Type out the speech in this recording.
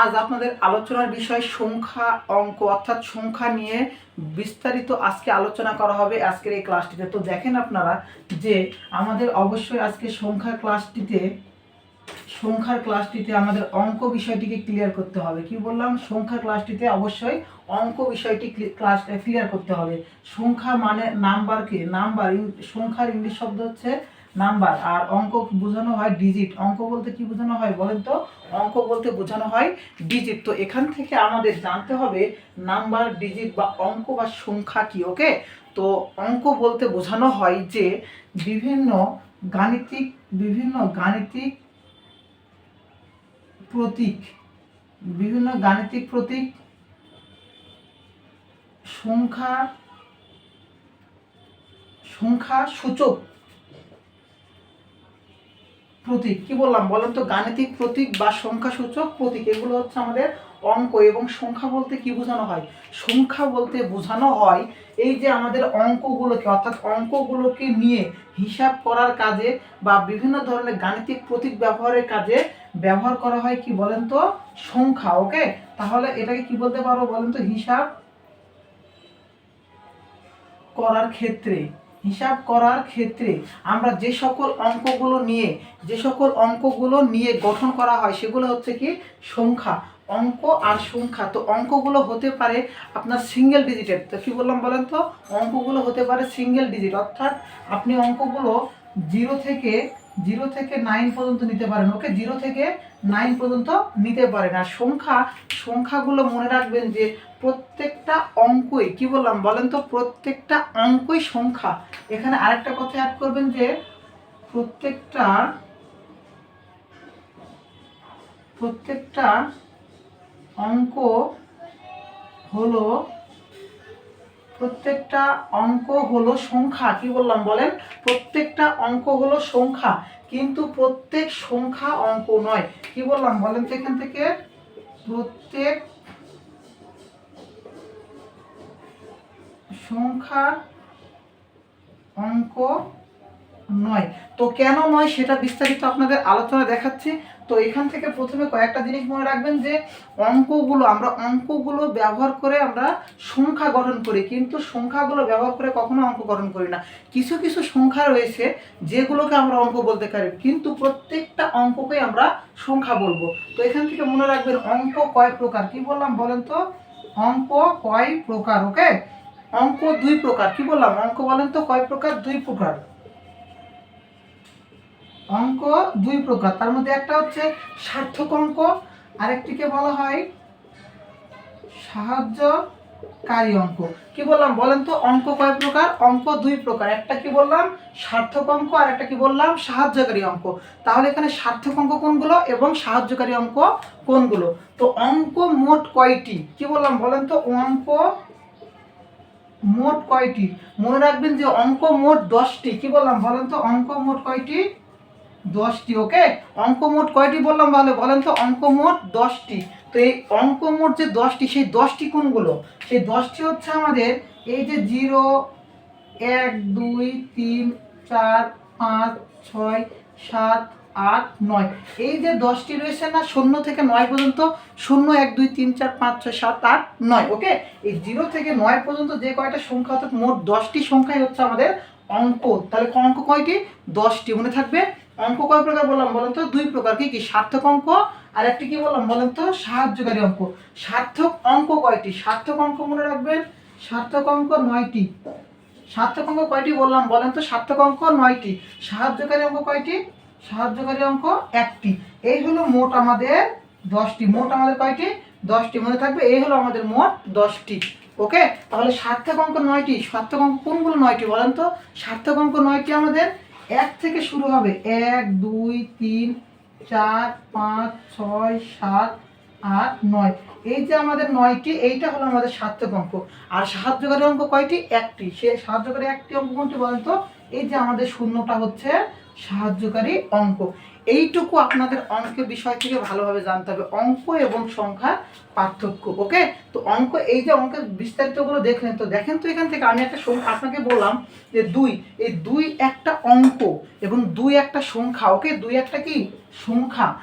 আজ আপনাদের আলোচনার বিষয় সংখ্যা অঙ্ক, অর্থাৎ সংখ্যা নিয়ে বিস্তারিত আজকে আলোচনা করা হবে আজকের এই ক্লাসটিতে। তো দেখেন আপনারা যে আমাদের অবশ্যই আজকে সংখ্যা ক্লাসটিতে, সংখ্যার ক্লাসটিতে আমাদের অঙ্ক বিষয়টিকে ক্লিয়ার করতে হবে। কি বললাম? সংখ্যা ক্লাসটিতে অবশ্যই অঙ্ক বিষয়টি ক্লাস ক্লিয়ার করতে হবে। সংখ্যা মানে নাম্বারকে, নাম্বার সংখ্যার ইংলিশ শব্দ হচ্ছে নাম্বার। আর অঙ্ক বোঝানো হয় ডিজিট অঙ্ক বলতে কি বোঝানো হয় বলেন তো? অঙ্ক বলতে বোঝানো হয় ডিজিট তো এখান থেকে আমাদের জানতে হবে নাম্বার ডিজিট বা অঙ্ক বা সংখ্যা কি, ওকে? তো অঙ্ক বলতে বোঝানো হয় যে বিভিন্ন গাণিতিক বিভিন্ন গাণিতিক প্রতীক, বিভিন্ন গাণিতিক প্রতীক সংখ্যা সংখ্যা সূচক প্রতীক। কি বললাম? বলেন তো গাণিতিক প্রতীক বা সংখ্যা সূচক প্রতীক, এগুলো হচ্ছে আমাদের অঙ্ক এবং সংখ্যা বলতে কি বোঝানো হয়? সংখ্যা বলতে বোঝানো হয় এই যে আমাদের অঙ্কগুলোকে, অর্থাৎ অঙ্কগুলোকে নিয়ে হিসাব করার কাজে বা বিভিন্ন ধরনের গাণিতিক প্রতীক ব্যবহারের কাজে ব্যবহার করা হয় কি বলেন তো? সংখ্যা, ওকে? তাহলে এটাকে কি বলতে পারো বলেন তো? হিসাব করার ক্ষেত্রে। হিসাব করার ক্ষেত্রে আমরা যে সকল অঙ্কগুলো নিয়ে, যে সকল অঙ্কগুলো নিয়ে গঠন করা হয়, সেগুলো হচ্ছে কি সংখ্যা, অঙ্ক আর সংখ্যা। তো অঙ্কগুলো হতে পারে আপনার সিঙ্গেল ডিজিটের তো কী বললাম বলেন তো? অঙ্কগুলো হতে পারে সিঙ্গেল ডিজিট অর্থাৎ আপনি অঙ্কগুলো জিরো থেকে জিরো থেকে নাইন পর্যন্ত নিতে পারেন। ওকে, জিরো থেকে নাইন পর্যন্ত নিতে পারেন। আর সংখ্যা, সংখ্যাগুলো মনে রাখবেন যে প্রত্যেকটা অঙ্কই, কি বললাম বলেন তো? প্রত্যেকটা অঙ্কই সংখ্যা। এখানে আরেকটা কথা অ্যাড করবেন যে প্রত্যেকটা প্রত্যেকটা অঙ্ক হলো প্রত্যেকটা অঙ্ক হলো সংখ্যা, কি বললাম বলেন? প্রত্যেকটা অঙ্ক হলো সংখ্যা, কিন্তু প্রত্যেক সংখ্যা অঙ্ক নয়। কি বললাম বলেন তো এখান থেকে? প্রত্যেক সংখ্যা অঙ্ক নয়। তো কেন নয় সেটা বিস্তারিত আপনাদের আলোচনা দেখাচ্ছি। তো এখান থেকে প্রথমে কয়েকটা জিনিস মনে রাখবেন যে, অঙ্কগুলো, আমরা অঙ্কগুলো ব্যবহার করে আমরা সংখ্যা গঠন করি, কিন্তু সংখ্যাগুলো ব্যবহার করে কখনো অঙ্ক গঠন করি না। কিছু কিছু সংখ্যা রয়েছে যেগুলোকে আমরা অঙ্ক বলতে পারি, কিন্তু প্রত্যেকটা অঙ্ককে আমরা সংখ্যা বলব। তো এখান থেকে মনে রাখবেন, অঙ্ক কয় প্রকার? কি বললাম বলেন তো? অঙ্ক কয় প্রকার ওকে অঙ্ক দুই প্রকার, কি বললাম? অঙ্ক বলেন তো কয় প্রকার? দুই প্রকার। অঙ্ক দুই প্রকার। তার মধ্যে একটা হচ্ছে সার্থক অঙ্ক, আরেকটিকে বলা হয় সাহায্যকারী অঙ্ক। কি বললাম বলেন তো, অঙ্ক কয় প্রকার? অঙ্ক দুই প্রকার। একটা কি বললাম সার্থক অঙ্ক, আর একটা কি বললাম সাহায্যকারী অঙ্ক। তাহলে এখানে সার্থক অঙ্ক কোনগুলো এবং সাহায্যকারী অঙ্ক কোনগুলো? তো অঙ্ক মোট কয়টি? কি বললাম বলেন তো, অঙ্ক মোট কয়টি? মনে রাখবেন যে অঙ্ক মোট দশটি। কি বললাম বলেন তো, অঙ্ক মোট কয়টি? দশটি, ওকে? অঙ্ক মোট কয়টি বললাম ভালো বলেন তো, অঙ্ক মোট দশটি। তো এই অঙ্ক মোট যে দশটি, সেই দশটি কোনগুলো? সেই দশটি হচ্ছে আমাদের এই যে জিরো, এক, দুই, তিন, চার, পাঁচ, ছয়, সাত, আট, নয়। এই যে দশটি রয়েছে না, শূন্য থেকে নয় পর্যন্ত, শূন্য, এক, দুই, তিন, চার, পাঁচ, ছয়, সাত, আট, নয়, ওকে? এই জিরো থেকে নয় পর্যন্ত যে কয়টা সংখ্যা, অর্থাৎ মোট দশটি সংখ্যাই হচ্ছে আমাদের অঙ্ক। তাহলে অঙ্ক কয়টি? দশটি। মনে থাকবে? অঙ্ক কয় প্রকার বললাম বলেন তো? দুই প্রকার। কি কি? সার্থক অঙ্ক আর একটি কি বললাম বলেন তো? সাহায্যকারী অঙ্ক। সার্থক অঙ্ক কয়টি? সার্থক অঙ্ক মনে রাখবেন। সার্থক অঙ্ক নয়টি। সার্থক অঙ্ক কয়টি বললাম বলেন তো? সার্থক অঙ্ক নয়টি। সাহায্যকারী অঙ্ক কয়টি? সাহায্যকারী অঙ্ক একটি। এই হলো মোট আমাদের দশটি। মোট আমাদের কয়টি? দশটি। মনে থাকবে এই হলো আমাদের মোট দশটি। ওকে? তাহলে সার্থক অঙ্ক নয়টি। সার্থক অঙ্ক কোনগুলো নয়টি বলেন তো? সার্থক অঙ্ক নয়টি আমাদের এক থেকে শুরু হবে এক, দুই, তিন, চার, পাঁচ, ছয়, সাত, আট, নয়। এই যে আমাদের নয়টি, এইটা হলো আমাদের সার্থক অঙ্ক। আর সাহায্যকারী অঙ্ক কয়টি? একটি। সে সাহায্যকারী একটি অঙ্ক কোনটি বলেন তো এই যে আমাদের শূন্যটা হচ্ছে সাহায্যকারী অঙ্ক। এইটুকু আপনাদের অঙ্কের বিষয় থেকে ভালোভাবে জানতে হবে। অঙ্ক এবং সংখ্যার পার্থক্য, ওকে? তো অঙ্ক, এই যে অঙ্কের বিস্তারিতগুলো দেখলেন, তো দেখেন তো এখান থেকে আমি একটা সং- আপনাকে বললাম যে দুই, এই দুই একটা অঙ্ক এবং দুই একটা সংখ্যা, ওকে? দুই একটা কি? সংখ্যা।